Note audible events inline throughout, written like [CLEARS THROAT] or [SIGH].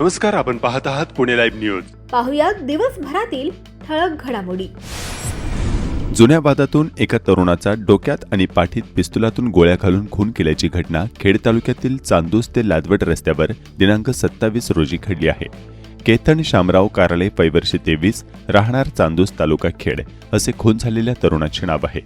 नमस्कार आपण पाहत आहात पुणे लाईव्ह न्यूज. पाहुयात दिवसभरातील ठळक घडामोडी. जुन्या वादातून एका तरुणाचा डोक्यात आणि पाठीत पिस्तुलातून गोळ्या घालून खून केल्याची घटना खेड तालुक्यातील चांदूस ते लादवड रस्त्यावर दिनांक सत्तावीस रोजी घडली आहे. केतन शामराव कारळे पैवर्षी तेवीस राहणार चांदूस तालुका खेड असे खून झालेल्या तरुणाचे नाव आहे.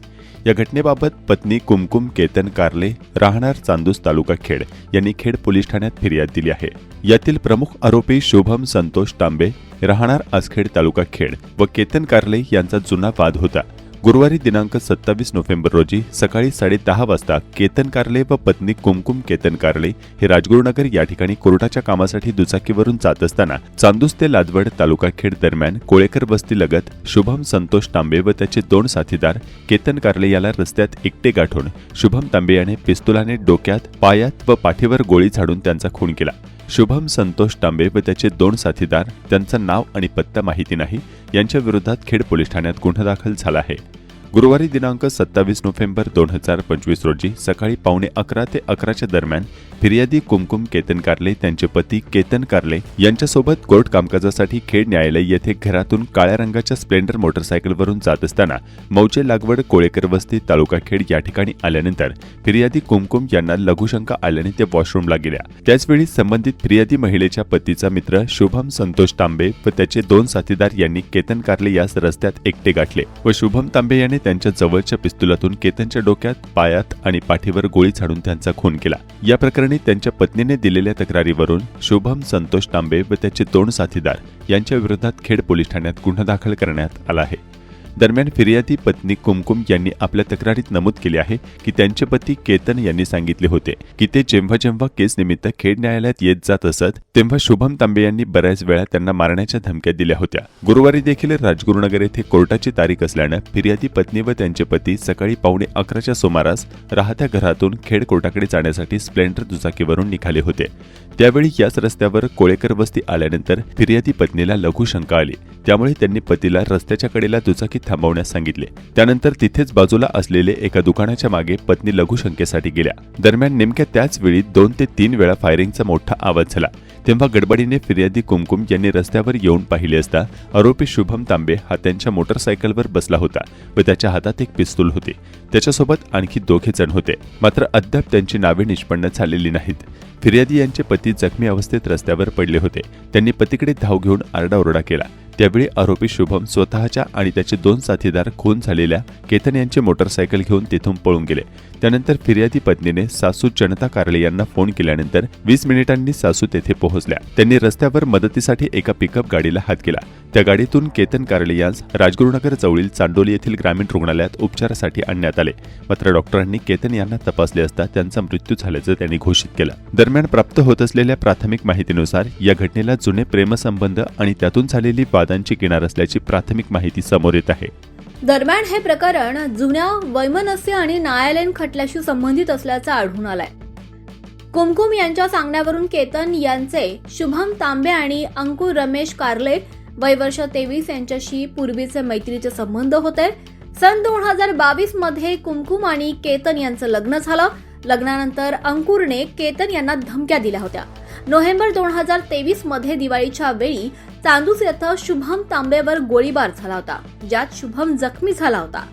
या घटनेबाबत पत्नी कुमकुम केतन कारले राहणार चांदूस तालुका खेड यांनी खेड पोलीस ठाण्यात फिर्याद दिली आहे. यातील प्रमुख आरोपी शुभम संतोष तांबे राहणार आसखेड तालुका खेड व केतन कारले यांचा जुना वाद होता. गुरुवारी दिनांक सत्तावीस नोव्हेंबर रोजी सकाळी साडेदहा वाजता केतन कारले व पत्नी कुमकुम केतन कारले हे राजगुरुनगर या ठिकाणी कोर्टाच्या कामासाठी दुचाकीवरून जात असताना चांदूस ते लादवड तालुका खेड दरम्यान कोळेकर वस्तीलगत शुभम संतोष तांबे व त्याचे दोन साथीदार केतन कारले याला रस्त्यात एकटे गाठून शुभम तांबे याने पिस्तुलाने डोक्यात पायात व पाठीवर गोळी झाडून त्यांचा खून केला. शुभम संतोष तांबे व त्याचे दोन साथीदार त्यांचं नाव आणि पत्ता माहिती नाही यांच्या विरोधात खेड पोलीस ठाण्यात गुन्हा दाखल झाला आहे. गुरुवारी दिनांक सत्तावीस नोव्हेंबर दोन हजार पंचवीस रोजी सकाळी पावणे अकरा ते अकराच्या दरम्यान फिर्यादी कुमकुम केतन कारले त्यांचे पती केतन कारले यांच्यासोबत कोर्ट कामकाजासाठी खेड न्यायालय येथे घरातून काळ्या रंगाच्या स्प्लेंडर मोटरसायकलवरून जात असताना मौजे लागवड कोळेकर वस्ती तालुका खेड या ठिकाणी आल्यानंतर फिर्यादी कुमकुम यांना लघुशंका आल्याने ते वॉशरूमला गेल्या. त्याचवेळी संबंधित फिर्यादी महिलेच्या पतीचा मित्र शुभम संतोष तांबे व त्याचे दोन साथीदार यांनी केतन कारले यास रस्त्यात एकटे गाठले व शुभम तांबे याने त्यांच्या जवळच्या पिस्तुलातून केतनच्या डोक्यात पायात आणि पाठीवर गोळी झाडून त्यांचा खून केला. या प्रकरणी त्यांच्या पत्नीने दिलेल्या तक्रारीवरून शुभम संतोष तांबे व त्याचे दोन साथीदार यांच्या विरोधात खेड पोलीस ठाण्यात गुन्हा दाखल करण्यात आला आहे. दरम्यान फिर्यादी पत्नी कुमकुम यांनी आपल्या तक्रारीत नमूद केले आहे की त्यांचे पती केतन यांनी सांगितले होते की ते जेव्हा जेव्हा केस निमित्त खेड न्यायालयात येत जात असत तेव्हा शुभम तांबे यांनी बऱ्याच वेळा त्यांना मारण्याच्या धमक्या दिल्या होत्या. गुरुवारी देखील राजगुरुनगर येथे कोर्टाची तारीख असल्यानं फिर्यादी पत्नी व त्यांचे पती सकाळी पावणे अकराच्या सुमारास राहत्या घरातून खेड कोर्टाकडे जाण्यासाठी स्प्लेंडर दुचाकीवरून निघाले होते. त्यावेळी याच रस्त्यावर कोळेकर वस्ती आल्यानंतर फिर्यादी पत्नीला लघु शंका आली. त्यामुळे त्यांनी पतीला रस्त्याच्या कडेला दुचाकी थांबवण्यास सांगितले. त्यानंतर तिथेच बाजूला असलेले एका दुकानाच्या मागे पत्नी लघुशंकेसाठी गेल्या. दरम्यान नेमक्या त्याच वेळी दोन ते तीन वेळा फायरिंगचा मोठा आवाज झाला. तेव्हा गडबडीने फिर्यादी कुमकुम यांनी रस्त्यावर येऊन पाहिले असता आरोपी शुभम तांबे हा त्यांच्या मोटरसायकलवर बसला होता व त्याच्या हातात एक पिस्तूल होते. त्याच्यासोबत आणखी दोघे जण होते. मात्र अद्याप त्यांची नावे निष्पन्न झालेली नाहीत. फिर्यादी यांचे पती जखमी अवस्थेत रस्त्यावर पडले होते. त्यांनी पतीकडे धाव घेऊन आरडाओरडा केला. त्यावेळी आरोपी शुभम स्वतःच्या आणि त्याचे दोन साथीदार खून झालेल्या केतन यांचे मोटरसायकल घेऊन तेथून पळून गेले. त्यानंतर फिर्यादी पत्नीने सासू जनता कारले यांना फोन केल्यानंतर वीस मिनिटांनी सासू तेथे पोहोचल्या. त्यांनी रस्त्यावर मदतीसाठी एका पिकअप गाडीला हात केला. त्या गाडीतून केतन कारले यांस राजगुरुनगर जवळील चांडोली येथील ग्रामीण रुग्णालयात उपचारासाठी आणण्यात आले. मात्र डॉक्टरांनी केतन यांना तपासले असता त्यांचा मृत्यू झाल्याचं त्यांनी घोषित केलं. दरम्यान दरम्यान प्राप्त होत असलेल्या प्राथमिक माहितीनुसार या घटनेला जुने प्रेमसंबंध आणि त्यातून झालेली वादांची किनार असल्याची प्राथमिक माहिती समोर येत आहे. दरम्यान हे प्रकरण जुन्या वैमनस्य आणि न्यायालयीन खटल्याशी संबंधित असल्याचं आढळून आलंय. कुमकुम यांच्या सांगण्यावरून केतन यांचे शुभम तांबे आणि अंकुर रमेश कार्ले वय वर्ष तेवीस यांच्याशी पूर्वीचे मैत्रीचे संबंध होते. सन दोन हजार बावीसमध्ये कुमकुम आणि केतन यांचं लग्न झालं. लग्नानंतर अंकुरने केतन यांना धमक्या दिल्या होत्या. नोव्हेंबर दोन हजार तेवीसमध्ये दिवाळीच्या वेळी चांदूस येथे शुभम तांबेवर गोळीबार झाला होता ज्यात शुभम जखमी झाला होता.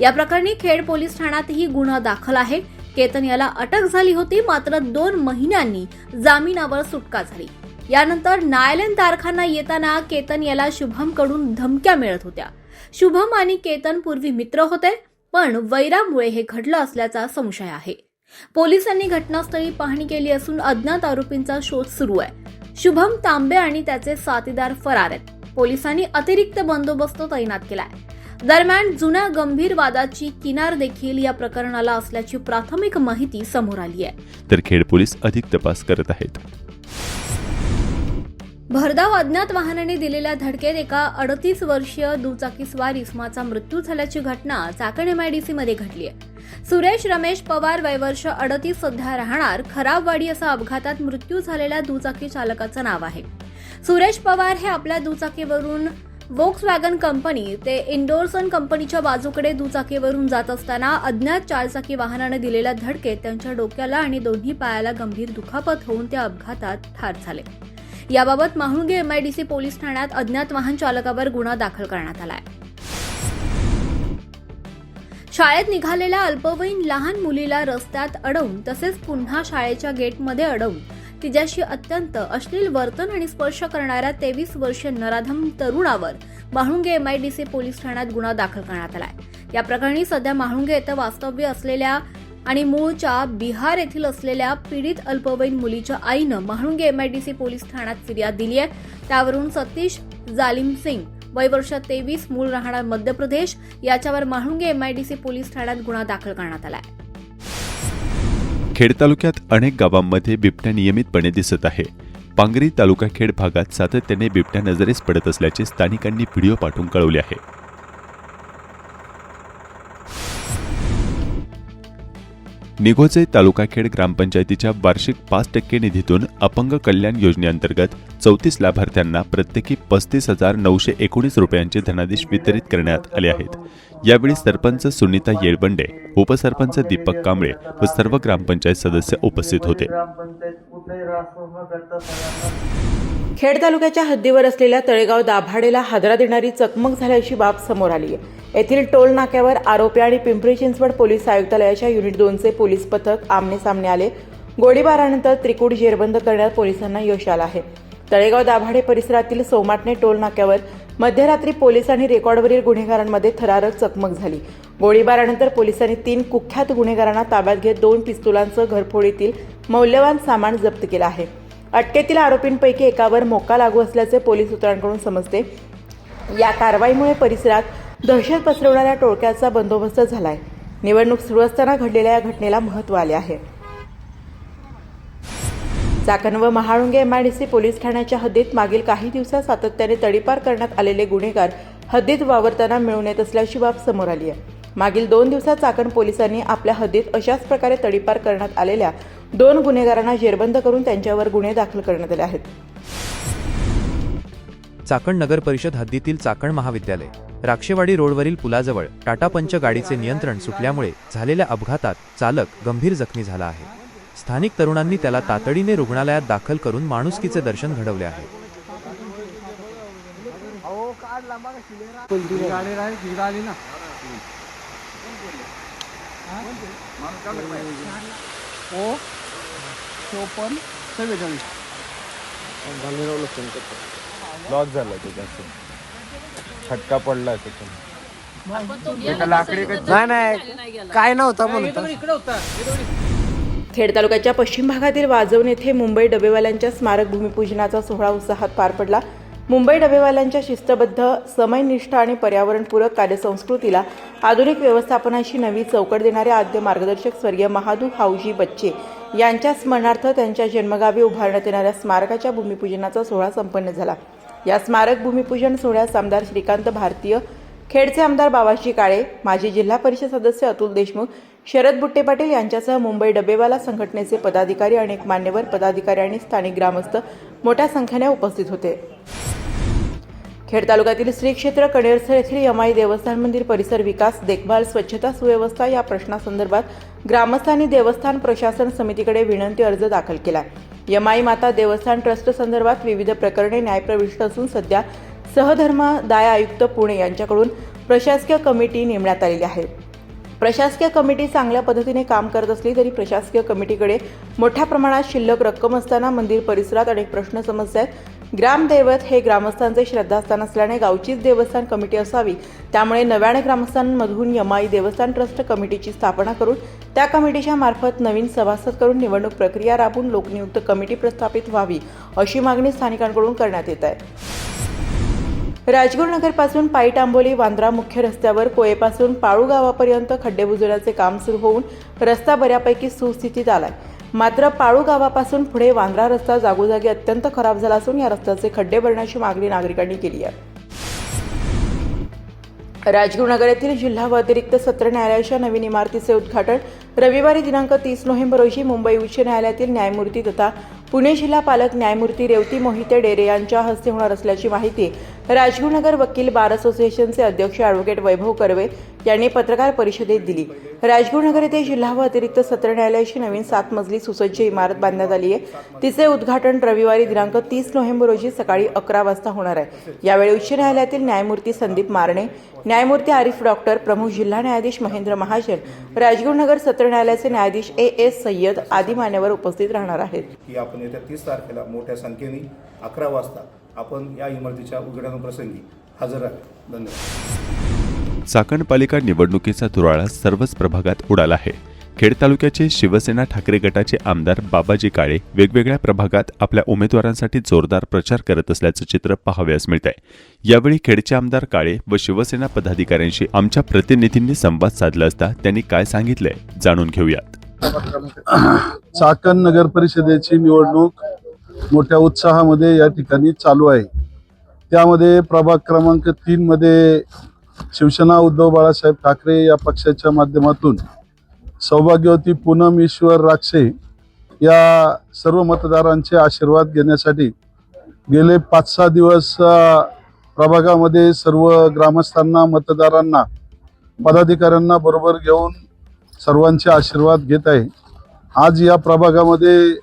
या प्रकरणी खेड पोलीस ठाण्यातही गुन्हा दाखल आहे. केतन याला अटक झाली होती मात्र दोन महिन्यांनी जामिनावर सुटका झाली. यानंतर न्यायालयीन तारखांना येताना केतन याला शुभमकडून धमक्या मिळत होत्या. शुभम आणि केतन पूर्वी मित्र होते पण वैरामुळे हे घडलं असल्याचा संशय आहे. पोलिसांनी घटनास्थळी पाहणी केली असून अज्ञात आरोपींचा शोध सुरू आहे. शुभम तांबे आणि त्याचे साथीदार फरार आहेत. पोलिसांनी अतिरिक्त बंदोबस्त तैनात केलाय. दरम्यान जुन्या गंभीर वादाची किनार देखील या प्रकरणाला असल्याची प्राथमिक माहिती समोर आली आहे. तर खेड पोलीस अधिक तपास करत आहेत. भरधाव अज्ञात वाहनाने दिलेल्या धडकेत एका अडतीस वर्षीय दुचाकीस्वार इस्माचा मृत्यू झाल्याची घटना चाकण एमआयडीसी मध्ये घडली आहे. सुरेश रमेश पवार वयवर्ष अडतीस सध्या राहणार. खराबवाडी असा अपघातात मृत्यू झालेल्या दुचाकी चालकाचं नाव आहे. सुरेश पवार हे आपल्या दुचाकीवरून वोक्स वॅगन कंपनी ते इंडोरसन कंपनीच्या बाजूकडे दुचाकीवरून जात असताना अज्ञात चारचाकी वाहनाने दिलेल्या धडकेत त्यांच्या डोक्याला आणि दोन्ही पायाला गंभीर दुखापत होऊन ते अपघातात ठार झाले. याबाबत माहुंगे एमआयडीसी पोलीस ठाण्यात अज्ञात वाहन चालकावर गुन्हा दाखल करण्यात आला आहे शाळेत निघालेल्या अल्पवयीन लहान मुलीला रस्त्यात अडवून तसेच पुन्हा शाळेच्या गेटमध्ये अडवून तिच्याशी अत्यंत अश्लील वर्तन आणि स्पर्श करणाऱ्या तेवीस वर्षीय नराधम तरुणावर Mahunge M I D C police ठाण्यात गुन्हा दाखल करण्यात आलाय. या प्रकरणी सध्या म्हाळुंगे येथे वास्तव्य असलेल्या आणि मूळच्या बिहार येथील असलेल्या पीडित अल्पवयीन मुलीच्या आईनं म्हाळुंगे एमआयडीसी पोलीस ठाण्यात फिर्याद दिली आहे त्यावरून सतीश जालिम सिंग वय वर्ष तेवीस मूळ राहणार मध्य प्रदेश. याच्यावर म्हाळुंगे एमआयडीसी पोलीस ठाण्यात गुन्हा दाखल करण्यात आला आहे खेड तालुक्यात अनेक गावांमध्ये बिबट्या नियमितपणे दिसत आहे. पांगरी तालुका खेड भागात सातत्याने बिबट्या नजरेस पडत असल्याचे स्थानिकांनी व्हिडिओ पाठवून कळवले आहे. निघोजे तालुका खेड ग्रामपंचायतीच्या वार्षिक पाच टक्के निधीतून अपंग कल्याण योजनेअंतर्गत चौतीस लाभार्थ्यांना प्रत्येकी पस्तीस हजार नऊशे एकोणीस रुपयांचे धनादेश वितरित करण्यात आले आहेत. यावेळी सरपंच सुनीता येळबंडे उपसरपंच दीपक कांबळे व सर्व ग्रामपंचायत सदस्य उपस्थित होते. खेड तालुक्याच्या हद्दीवर असलेल्या तळेगाव दाभाडेला हादरा देणारी चकमक झाल्याची बाब समोर आली आहे येथील टोल नाक्यावर आरोपी आणि पिंपरी चिंचवड पोलीस आयुक्तालयाच्या युनिट दोनचे पोलीस पोलीस पथक आमने सामने आले. गोळीबारानंतर त्रिकूट जेरबंद करण्यात पोलिसांना यश आलं आहे. तळेगाव दाभाडे परिसरातील सोमाटणे टोल नाक्यावर मध्यरात्री पोलीस आणि रेकॉर्डवरील गुन्हेगारांमध्ये थरारक चकमक झाली. गोळीबारानंतर पोलिसांनी तीन कुख्यात गुन्हेगारांना ताब्यात घेत दोन पिस्तुलांचं घरफोडीतील मौल्यवान सामान जप्त केलं आहे. अटकेतील आरोपींपैकी एकावर मोका लागू असल्याचे पोलीस सूत्रांकडून समजते. या कारवाईमुळे परिसरात दहशत पसरवणाऱ्या टोळक्याचा बंदोबस्त झालाय. निवडणूक सुरू असताना घडलेल्या या घटनेला महत्त्व आले आहे. चाकण व महाळुंगे एमआयडीसी पोलीस ठाण्याच्या हद्दीत मागील काही दिवसात सातत्याने तडीपार करण्यात आलेले गुन्हेगार हद्दीत वावरताना मिळून येत असल्याची बाब समोर आली आहे. मागील दोन दिवसात चाकण पोलिसांनी आपल्या हद्दीत अशाच प्रकारे तडीपार करण्यात आलेल्या दोन गुन्हेगारांना जेरबंद करून त्यांच्यावर गुन्हे दाखल करण्यात आले आहेत. चाकण नगर परिषद हद्दीतील चाकण महाविद्यालय. राक्षेवाडी रोडवरील पुलाजवळ टाटा पंच गाडीचे नियंत्रण सुटल्यामुळे झालेल्या अपघातात चालक गंभीर जखमी झाला आहे. स्थानिक तरुणांनी त्याला तातडीने रुग्णालयात दाखल करून माणुसकीचे दर्शन घडवले आहे. हो. लॉस झाला त्याच्यात फटका पडला नाही नाही काय नव्हतं म्हणून खेड तालुक्याच्या पश्चिम भागातील वाजवण येथे मुंबई डबेवाल्यांच्या स्मारक भूमिपूजनाचा सोहळा उत्साहात पार पडला. मुंबई डबेवाल्यांच्या शिस्तबद्ध समयनिष्ठ आणि पर्यावरणपूरक कार्यसंस्कृतीला आधुनिक व्यवस्थापनाची नवी चौकट देणारे आद्य मार्गदर्शक स्वर्गीय महादू हाऊजी बच्चे यांच्या स्मरणार्थ त्यांच्या जन्मगावी उभारण्यात येणाऱ्या स्मारकाच्या भूमिपूजनाचा सोहळा संपन्न झाला. या स्मारक भूमिपूजन सोहळ्यास आमदार श्रीकांत भारतीय खेडचे आमदार बाबाजी काळे माजी जिल्हा परिषद सदस्य अतुल देशमुख शरद बुट्टे पाटील यांच्यासह मुंबई डबेवाला संघटनेचे पदाधिकारी अनेक मान्यवर पदाधिकारी आणि स्थानिक ग्रामस्थ मोठ्या संख्येने उपस्थित होते. खेड तालुक्यातील श्री क्षेत्र कणेरसर येथील यमाई देवस्थान मंदिर परिसर विकास देखभाल स्वच्छता सुव्यवस्था या प्रश्नासंदर्भात ग्रामस्थांनी देवस्थान प्रशासन समितीकडे विनंती अर्ज दाखल केला यमाई माता देवस्थान ट्रस्ट संदर्भात विविध प्रकरणे न्यायप्रविष्ट असून सध्या सहधर्मदाय आयुक्त पुणे यांच्याकडून प्रशासकीय कमिटी नेमण्यात आलेली आहे. प्रशासकीय कमिटी चांगल्या पद्धतीने काम करत असली तरी प्रशासकीय कमिटीकडे मोठ्या प्रमाणात शिल्लक रक्कम असताना मंदिर परिसरात अनेक प्रश्न समस्या आहेत. ग्रामदैवत हे ग्रामस्थांचे श्रद्धास्थान असल्याने गावचीच देवस्थान कमिटी असावी. त्यामुळे नव्याने ग्रामस्थांमधून यमाई देवस्थान ट्रस्ट कमिटीची स्थापना करून त्या कमिटीच्या मार्फत नवीन सभासद करून निवडणूक प्रक्रिया राबवून लोकनियुक्त कमिटी प्रस्थापित व्हावी अशी मागणी स्थानिकांकडून करण्यात येत आहे. राजगुरू नगरपासून पायी टांबोली वांद्रा मुख्य रस्त्यावर कोयेपासून पाळू गावापर्यंत खड्डे बुजवण्याचे काम सुरू होऊन रस्ता बऱ्यापैकी सुस्थितीत आलाय. मात्र पाळू गावापासून पुढे वांद्रा रस्ता जागोजागी अत्यंत खराब झाला असून या रस्त्याचे खड्डे भरण्याची मागणी नागरिकांनी केली आहे. राजगुरुनगर येथील जिल्हा व अतिरिक्त सत्र न्यायालयाच्या नवीन इमारतीचे उद्घाटन रविवारी दिनांक तीस नोव्हेंबर रोजी मुंबई उच्च न्यायालयातील न्यायमूर्ती तथा पुणे जिल्हा पालक न्यायमूर्ती रेवती मोहिते डेरे यांच्या हस्ते होणार असल्याची माहिती राजगुरुनगर वकील बार असोसिएशनचे अध्यक्ष ॲडव्होकेट वैभव कर्वे यांनी पत्रकार परिषदेत दिली. राजगुरुनगर येथे जिल्हा व अतिरिक्त सत्र न्यायालयाची नवीन सात मजली सुसज्ज इमारत बांधण्यात आली आहे. तिचे उद्घाटन रविवारी दिनांक तीस नोव्हेंबर रोजी सकाळी अकरा वाजता होणार आहे. यावेळी उच्च न्यायालयातील न्यायमूर्ती संदीप मारणे न्यायमूर्ती आरिफ डॉक्टर प्रमुख जिल्हा न्यायाधीश महेंद्र महाजन राजगुरुनगर सत्र न्यायालयाचे न्यायाधीश ए एस सय्यद आदी मान्यवर उपस्थित राहणार आहेत. की आपण येत्या तीस तारखेला मोठ्या संख्येने अकरा वाजता आपण या इमारतीच्या उद्घाटन प्रसंगी हजर आहे धन्यवाद. चाकण पालिका निवडणुकीचा धुराळा सर्वच प्रभागात उडाला आहे. खेड तालुक्याचे शिवसेना ठाकरे गटाचे आमदार बाबाजी काळे वेगवेगळ्या प्रभागात आपल्या उमेदवारांसाठी जोरदार प्रचार करत असल्याचं चित्र पाहाव्यास मिळत आहे यावेळी खेडचे आमदार काळे व शिवसेना पदाधिकाऱ्यांशी आमच्या प्रतिनिधींनी संवाद साधला असता त्यांनी काय सांगितलंय जाणून घेऊयात. चाकण नगर परिषदेची निवडणूक मोठ्या उत्साहामध्ये या ठिकाणी चालू आहे. त्यामध्ये प्रभाग क्रमांक तीनमध्ये शिवसेना उद्धव बाळासाहेब ठाकरे या पक्षाच्या माध्यमातून सौभाग्यवती पूनम ईश्वर राक्षे या सर्व मतदारांचे आशीर्वाद घेण्यासाठी गेले पाच सहा दिवस प्रभागामध्ये सर्व ग्रामस्थांना मतदारांना पदाधिकाऱ्यांना बरोबर घेऊन सर्वांचे आशीर्वाद घेत आहे. आज या प्रभागामध्ये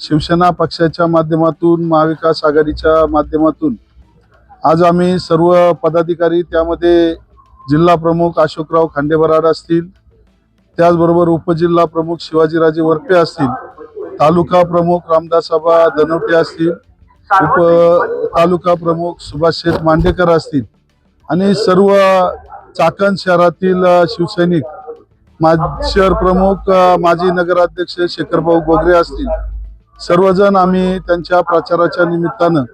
शिवसेना पक्षाच्या माध्यमातून महाविकास आघाडीच्या माध्यमातून. आज आम्ही सर्व पदाधिकारी त्यामध्ये जिल्हा प्रमुख अशोकराव खांडेबराड असतील त्याचबरोबर उपजिल्हा प्रमुख शिवाजीराजे वरपे असतील तालुका प्रमुख रामदासाबा धनवटे असतील उप तालुका प्रमुख सुभाष शेठ मांडेकर असतील आणि सर्व चाकण शहरातील शिवसैनिक मा शहर प्रमुख माजी नगराध्यक्ष शेखरभाऊ गोगरे असतील. सर्वजण आम्ही त्यांच्या प्रचाराच्या निमित्तानं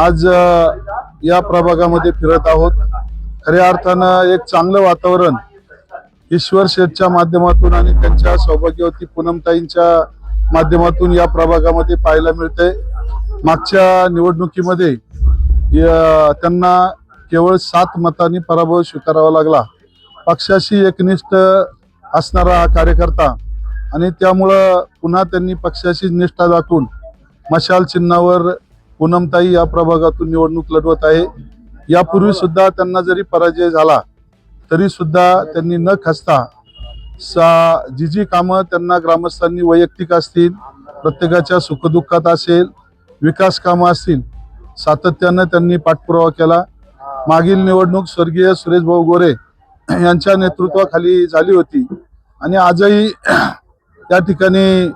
आज या प्रभागामध्ये फिरत आहोत. खऱ्या अर्थानं एक चांगलं वातावरण ईश्वर शेठच्या माध्यमातून आणि त्यांच्या सौभाग्यवती पूनमताईंच्या माध्यमातून या प्रभागामध्ये पाहायला मिळतंय. मागच्या निवडणुकीमध्ये त्यांना केवळ सात मतांनी पराभव स्वीकारावा लागला. पक्षाशी एकनिष्ठ असणारा हा कार्यकर्ता आणि त्यामुळं पुन्हा त्यांनी पक्षाशी निष्ठा दाखवून मशाल चिन्हावर पूनमताई या प्रभागातून निवडणूक लढवत आहे. यापूर्वी सुद्धा त्यांना जरी पराजय झाला तरी सुद्धा त्यांनी न खसता सा जी जी कामं त्यांना ग्रामस्थांनी वैयक्तिक असतील प्रत्येकाच्या सुखदुःखात असेल विकास कामं असतील सातत्यानं त्यांनी पाठपुरावा केला. मागील निवडणूक स्वर्गीय सुरेश भाऊ गोरे यांच्या नेतृत्वाखाली झाली होती. आणि आजही त्या ठिकाणी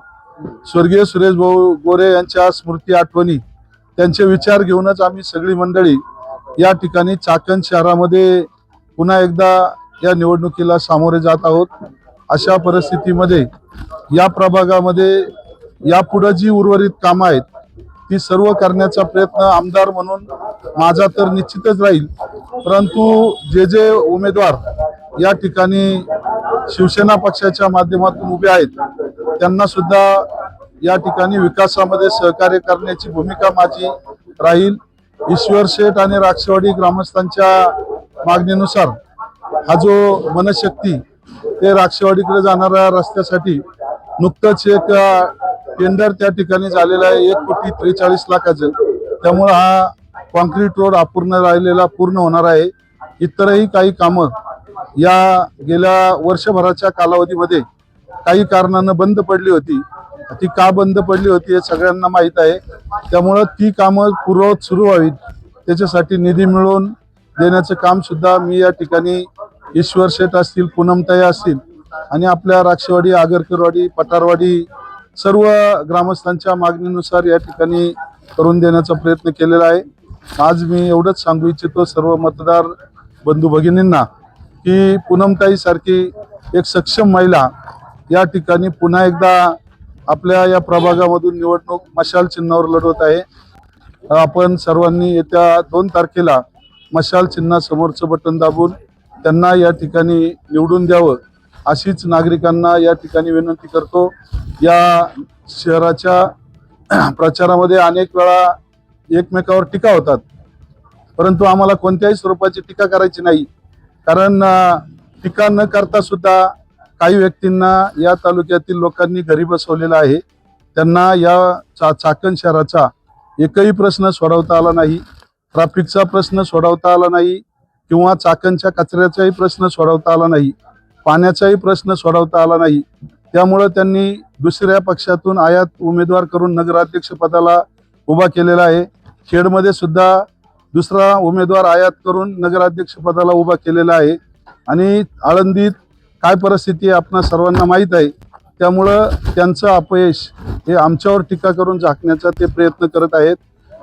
स्वर्गीय सुरेश भाऊ गोरे यांच्या स्मृती आठवणी त्यांचे विचार घेऊनच आम्ही सगळी मंडळी या ठिकाणी चाकण शहरामध्ये पुन्हा एकदा या निवडणुकीला सामोरे जात आहोत. अशा परिस्थितीमध्ये या प्रभागामध्ये यापुढं जी उर्वरित कामं आहेत ती सर्व करण्याचा प्रयत्न आमदार म्हणून माझा तर निश्चितच राहील. परंतु जे जे उमेदवार या ठिकाणी शिवसेना पक्षाच्या माध्यमातून उभे आहेत त्यांना सुद्धा या ठिकाणी विकासामध्ये सहकार्य करण्याची भूमिका माझी राहील. ईश्वर शेठ आणि राक्षवाडी ग्रामस्थांच्या मागणीनुसार हा जो मनशक्ती ते राक्षवाडीकडे जाणाऱ्या रस्त्यासाठी नुकतंच एक टेंडर त्या ठिकाणी झालेलं आहे. एक कोटी त्रेचाळीस लाखाचं त्यामुळं हा कॉन्क्रीट रोड अपूर्ण राहिलेला पूर्ण होणार आहे. इतरही काही कामं या गेल्या वर्षभराच्या कालावधीमध्ये काही कारणानं बंद पडली होती. ती का बंद पडली होती हे सगळ्यांना माहीत आहे. त्यामुळं ती कामं पूर्ववत सुरू व्हावीत. त्याच्यासाठी निधी मिळवून देण्याचं काम सुद्धा मी या ठिकाणी ईश्वर शेठ असतील पूनमताई असतील आणि आपल्या राक्षवाडी आगरकरवाडी पठारवाडी सर्व ग्रामस्थांच्या मागणीनुसार या ठिकाणी करून देण्याचा प्रयत्न केलेला आहे. आज मी एवढंच सांगू इच्छितो सर्व मतदार बंधू भगिनींना की पूनमताई सारखी एक सक्षम महिला या ठिकाणी पुन्हा एकदा आपल्या या प्रभागामधून निवडणूक मशाल चिन्हावर लढवत आहे. आपण सर्वांनी येत्या दोन तारखेला मशाल चिन्हासमोरचं बटन दाबून त्यांना या ठिकाणी निवडून द्यावं अशीच नागरिकांना या ठिकाणी विनंती करतो. या शहराच्या [CLEARS THROAT] प्रचारामध्ये अनेक वेळा एकमेकावर टीका होतात. परंतु आम्हाला कोणत्याही स्वरूपाची टीका करायची नाही. कारण टीका न करता सुद्धा काही व्यक्तींना या तालुक्यातील लोकांनी घरी बसवलेलं आहे. त्यांना या चा चाकण शहराचा एकही प्रश्न सोडवता आला नाही. ट्रॅफिकचा प्रश्न सोडवता आला नाही किंवा चाकणच्या कचऱ्याचाही प्रश्न सोडवता आला नाही. पाण्याचाही प्रश्न सोडवता आला नाही. त्यामुळं त्यांनी दुसऱ्या पक्षातून आयात उमेदवार करून नगराध्यक्ष पदाला उभा केलेला आहे. खेडमध्ये सुद्धा दुसरा उमेदवार आयात करून नगराध्यक्ष पदाला उभा केलेला आहे. आणि आळंदीत काय परिस्थिती आहे आपणा सर्वांना माहीत आहे. त्यामुळं त्यांचं अपयश हे आमच्यावर टीका करून झाकण्याचा ते प्रयत्न करत आहेत.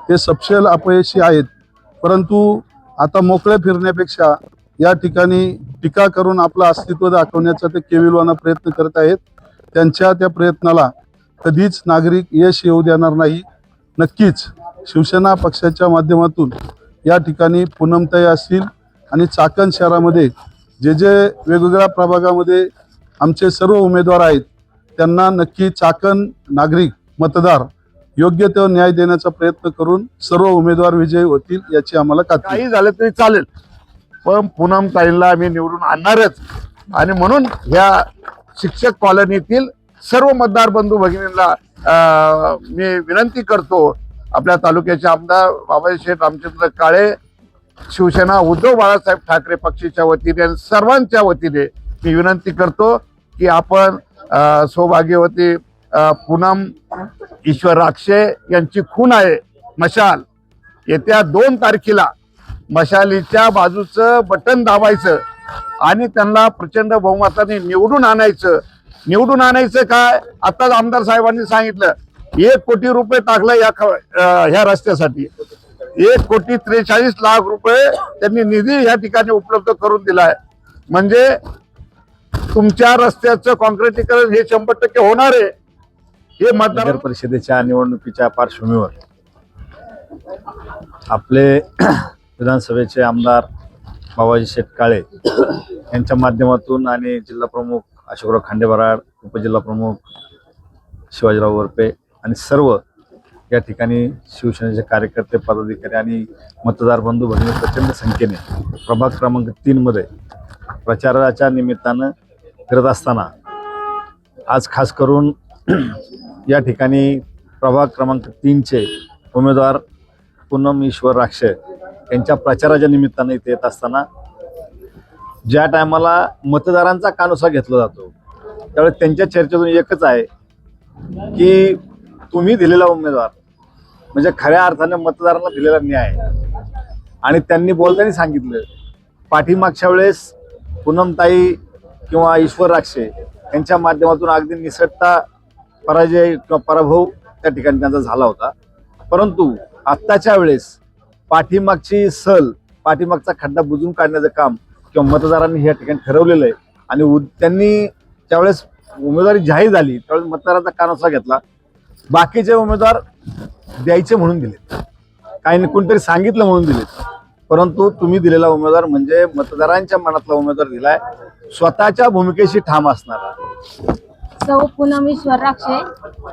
हे सपशेल अपयशी आहेत. परंतु आता मोकळे फिरण्यापेक्षा या ठिकाणी टीका करून आपलं अस्तित्व दाखवण्याचा ते केविलवाना प्रयत्न करत आहेत. त्यांच्या त्या प्रयत्नाला कधीच नागरिक यश येऊ देणार नाही. नक्कीच शिवसेना पक्षाच्या माध्यमातून या ठिकाणी पुनमताई असतील आणि चाकण शहरामध्ये जे जे वेगवेगळ्या प्रभागामध्ये आमचे सर्व उमेदवार आहेत त्यांना नक्की चाकण नागरिक मतदार योग्य तो न्याय देण्याचा प्रयत्न करून सर्व उमेदवार विजयी होतील याची आम्हाला खात्री काही झालं तरी चालेल. पण पूनम ताईंला आम्ही निवडून आणणारच. आणि म्हणून ह्या शिक्षक कॉलनीतील सर्व मतदार बंधू भगिनींना मी विनंती करतो. आपल्या तालुक्याचे आमदार बाबाजी शेठ रामचंद्र काळे शिवसेना उद्धव बाळासाहेब ठाकरे पक्षाच्या वतीने आणि सर्वांच्या वतीने मी विनंती करतो की आपण सौभाग्यवती पूनम ईश्वर राक्षे यांची खून आहे मशाल. येत्या दोन तारखेला मशालीच्या बाजूचं बटन दाबायचं आणि त्यांना प्रचंड बहुमताने निवडून आणायचं. निवडून आणायचं काय? आताच आमदार साहेबांनी सांगितलं एक कोटी रुपये टाकलं या ख- ह्या रस्त्यासाठी. एक कोटी त्रेचाळीस लाख रुपये त्यांनी निधी या ठिकाणी उपलब्ध करून दिला आहे. म्हणजे तुमच्या रस्त्याचं कॉन्क्रिटीकरण हे शंभर टक्के होणार आहे. हे मतदार परिषदेच्या निवडणुकीच्या पार्श्वभूमीवर आपले [CLEARS THROAT] विधानसभेचे आमदार बाबाजी शेटकाळे यांच्या माध्यमातून आणि जिल्हा प्रमुख अशोकराव खांडेबराड उपजिल्हा प्रमुख शिवाजीराव वरपे आणि सर्व या ठिकाणी शिवसेनेचे कार्यकर्ते पदाधिकारी आणि मतदार बंधू भगिनी प्रचंड संख्येने प्रभाग क्रमांक तीनमध्ये प्रचाराच्या निमित्तानं फिरत असताना आज खास करून [CLEARS THROAT] या ठिकाणी प्रभाग क्रमांक तीनचे उमेदवार पूनम ईश्वर राक्षे यांच्या प्रचाराच्या निमित्तानं इथे येत असताना ज्या टायमाला मतदारांचा कानुसार घेतला जातो त्यावेळेस त्यांच्या चर्चेतून एकच आहे की तुम्ही दिलेला उमेदवार म्हणजे खऱ्या अर्थाने मतदारांना दिलेला न्याय आणि त्यांनी बोलताना सांगितलं पाठीमागच्या वेळेस पूनमताई किंवा ईश्वर राक्षे यांच्या माध्यमातून अगदी निसटता पराजय किंवा पराभव त्या ठिकाणी त्यांचा झाला होता. परंतु आत्ताच्या वेळेस पाठीमागची सल पाठीमागचा खड्डा बुजून काढण्याचं काम किंवा मतदारांनी या ठिकाणी ठरवलेलं आहे. आणि त्यांनी ज्यावेळेस उमेदवारी जाहीर झाली त्यावेळेस मतदारांचा कानोसा घेतला. बाकीचे उमेदवार द्यायचे म्हणून दिलेत. काही कोणतरी सांगितलं म्हणून दिलेत. परंतु तुम्ही दिलेला उमेदवार म्हणजे मतदारांच्या मनातला उमेदवार दिलाय. स्वतःच्या भूमिकेशी ठाम असणारा. सौ मी राक्षे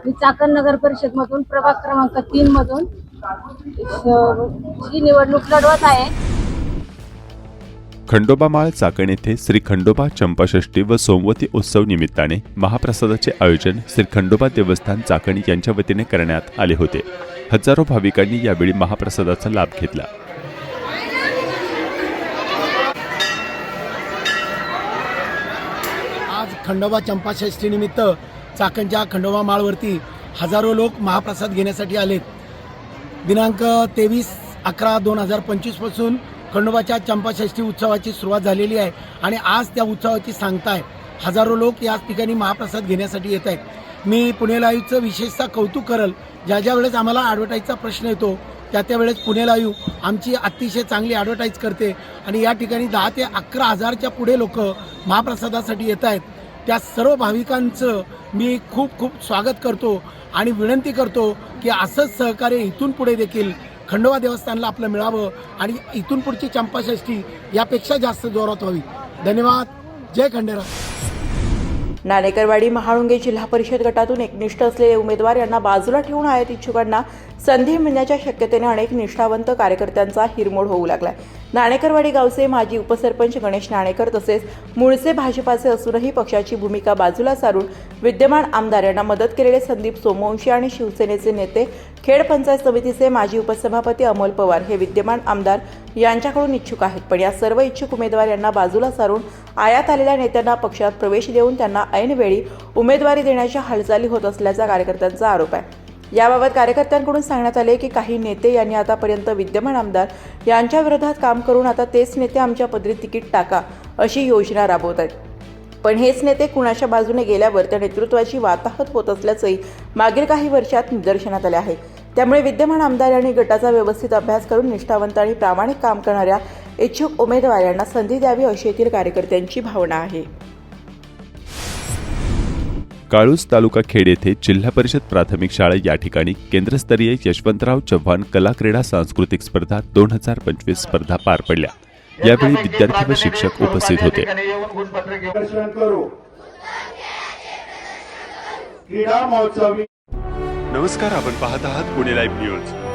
मी चाकण नगर परिषद मधून प्रभाग क्रमांक तीन मधून. ही निवडणूक लढवत आहे. खंडोबा माळ चाकण येथे श्री खंडोबा चंपाषष्ठी व सोमवती उत्सव निमित्ताने महाप्रसादाचे आयोजन श्री खंडोबा देवस्थान चाकण यांच्या वतीने करण्यात आले होते. हजारो भाविकांनी यावेळी महाप्रसादाचा लाभ घेतला. आज खंडोबा चंपाषष्ठी निमित्त चाकणच्या खंडोबा माळवरती हजारो लोक महाप्रसाद घेण्यासाठी आलेत. दिनांक तेवीस अकरा दोन हजार पंचवीसपासून खंडोबाच्या चंपाषष्ठी उत्सवाची सुरुवात झालेली आहे आणि आज त्या उत्सवाची सांगता आहे हजारो लोक याच ठिकाणी महाप्रसाद घेण्यासाठी येत आहेत. मी पुणे लाईव्हचं विशेषतः कौतुक करल ज्या ज्या वेळेस आम्हाला ॲडव्हर्टाईजचा प्रश्न येतो त्या त्यावेळेस पुणे लाईव्ह आमची अतिशय चांगली ॲडव्हर्टाईज करते आणि या ठिकाणी दहा ते अकरा हजारच्या पुढे लोक महाप्रसादासाठी येत आहेत. त्या सर्व भाविकांचं मी खूप खूप स्वागत करतो आणि विनंती करतो की असंच सहकार्य इथून पुढे देखील खंडोबा देवस्थानला आपलं मिळावं आणि इथून पुढची चंपाषष्ठी यापेक्षा जास्त जोरात व्हावी. धन्यवाद. जय खंडेरा. नाणेकरवाडी महाळुंगे जिल्हा परिषद गटातून एकनिष्ठ असलेले उमेदवार यांना बाजूला ठेवून आयात इच्छुकांना संधी मिळण्याच्या शक्यतेने अनेक निष्ठावंत कार्यकर्त्यांचा हिरमोड होऊ लागलाय. नाणेकरवाडी गावचे माजी उपसरपंच गणेश नाणेकर तसेच मूळचे भाजपाचे असूनही पक्षाची भूमिका बाजूला सारून विद्यमान आमदार यांना मदत केलेले संदीप सोमवंशी आणि शिवसेनेचे नेते खेड पंचायत समितीचे माजी उपसभापती अमोल पवार हे विद्यमान आमदार यांच्याकडून इच्छुक आहेत. पण या सर्व इच्छुक उमेदवार यांना बाजूला सारून आयात आलेल्या नेत्यांना पक्षात प्रवेश देऊन त्यांना ऐनवेळी उमेदवारी देण्याच्या हालचाली होत असल्याचा कार्यकर्त्यांचा आरोप आहे. याबाबत कार्यकर्त्यांकडून सांगण्यात आले की काही नेते यांनी आतापर्यंत विद्यमान आमदार यांच्या विरोधात काम करून आता तेच नेते आमच्या पदरीत तिकीट टाका अशी योजना राबवत आहेत. पण हेच नेते कुणाच्या बाजूने गेल्यावर त्या नेतृत्वाची वाताहत होत असल्याचंही मागील काही वर्षात निदर्शनात आले आहे. त्यामुळे विद्यमान आमदार यांनी गटाचा व्यवस्थित अभ्यास करून निष्ठावंत आणि प्रामाणिक काम करणाऱ्या इच्छुक उमेदवारांना संधी द्यावी अशी येथील कार्यकर्त्यांची भावना आहे. काळूस तालुका खेड येथे जिल्हा परिषद प्राथमिक शाळा या ठिकाणी केंद्रस्तरीय यशवंतराव चव्हाण कला क्रीडा सांस्कृतिक स्पर्धा दोन हजार पंचवीस स्पर्धा पार पडल्या. यावेळी विद्यार्थी व शिक्षक उपस्थित होते. नमस्कार आपण पाहत आहात पुणे लाईव्ह न्यूज.